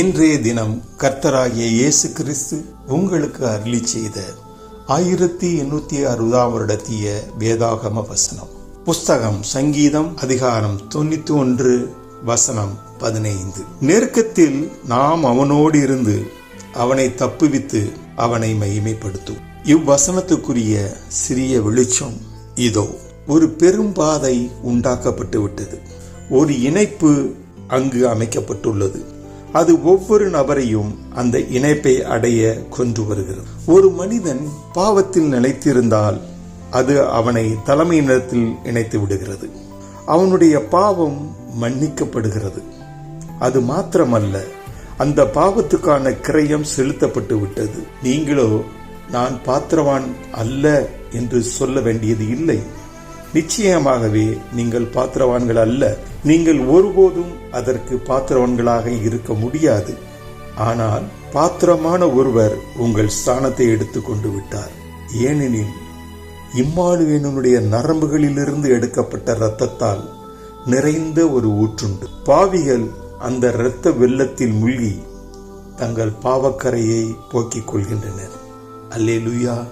இன்றைய தினம் கர்த்தராகிய இயேசு கிறிஸ்து உங்களுக்கு அருளி செய்த ஆயிரத்தி எண்ணூத்தி அறுபதாம் வருடத்திய வேதாகம வசனம். புஸ்தகம் சங்கீதம் அதிகாரம் தொண்ணூத்தி ஒன்று வசனம் பதினைந்து. நெருக்கத்தில் நாம் அவனோடு இருந்து அவனை தப்புவித்து அவனை மகிமைப்படுத்தும். இவ்வசனத்துக்குரிய சிறிய வெளிச்சம் இதோ ஒரு பெரும் பாதை உண்டாக்கப்பட்டு விட்டது. ஒரு இணைப்பு அங்கு அமைக்கப்பட்டுள்ளது. அது ஒவ்வொரு நபரையும் அந்த இணைப்பை அடைய கொண்டு வருகிறது. ஒரு மனிதன் பாவத்தில் நிலைத்திருந்தால் அது அவனை தலைமையினத்தில் இணைத்து விடுகிறது. அவனுடைய பாவம் மன்னிக்கப்படுகிறது. அது மாத்திரமல்ல அந்த பாவத்துக்கான கிரயம் செலுத்தப்பட்டு விட்டது. நீங்களோ நான் பாத்திரவான் அல்ல என்று சொல்ல வேண்டியது இல்லை. நிச்சயமாகவே நீங்கள் பாத்திரவான்கள் அல்ல. நீங்கள் ஒருபோதும் அதற்கு பாத்திரவான்களாக இருக்க முடியாது. ஆனால் பாத்திரமான ஒருவர் உங்கள் ஸ்தானத்தை எடுத்துக்கொண்டு விட்டார். ஏனெனில் இம்மாளுவேனுடைய நரம்புகளிலிருந்து எடுக்கப்பட்ட இரத்தத்தால் நிறைந்த ஒரு ஊற்றுண்டு. பாவிகள் அந்த இரத்த வெள்ளத்தில் மூழ்கி தங்கள் பாவக்கரையை போக்கிக் கொள்கின்றனர். அல்லேலுயா.